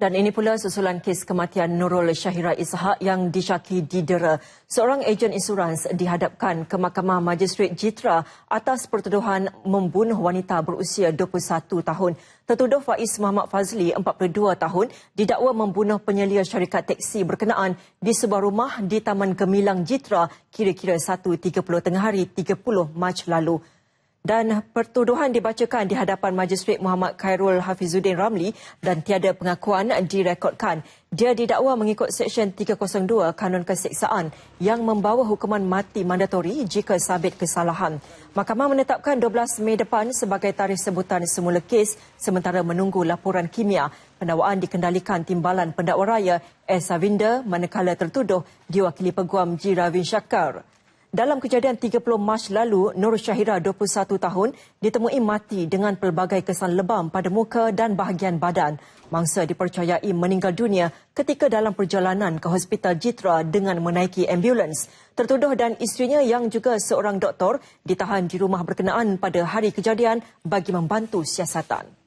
Dan ini pula susulan kes kematian Nurul Syahira Ishak yang disyaki didera. Seorang ejen insurans dihadapkan ke Mahkamah Magistrate Jitra atas pertuduhan membunuh wanita berusia 21 tahun. Tertuduh Faiz Muhammad Fazli, 42 tahun, didakwa membunuh penyelia syarikat teksi berkenaan di sebuah rumah di Taman Gemilang Jitra kira-kira 1.30 tengah hari 30 Mac lalu dan pertuduhan dibacakan di hadapan Majistret Muhammad Khairul Hafizuddin Ramli dan tiada pengakuan direkodkan. Dia didakwa mengikut Seksyen 302 Kanun Keseksaan yang membawa hukuman mati mandatori jika sabit kesalahan. Mahkamah menetapkan 12 Mei depan sebagai tarikh sebutan semula kes sementara menunggu laporan kimia. Pendakwaan dikendalikan Timbalan Pendakwa Raya S. Avinda manakala tertuduh diwakili Peguam G. Ravin Shakar. Dalam kejadian 30 Mac lalu, Nur Syahira 21 tahun ditemui mati dengan pelbagai kesan lebam pada muka dan bahagian badan. Mangsa dipercayai meninggal dunia ketika dalam perjalanan ke Hospital Jitra dengan menaiki ambulans. Tertuduh dan isterinya yang juga seorang doktor ditahan di rumah berkenaan pada hari kejadian bagi membantu siasatan.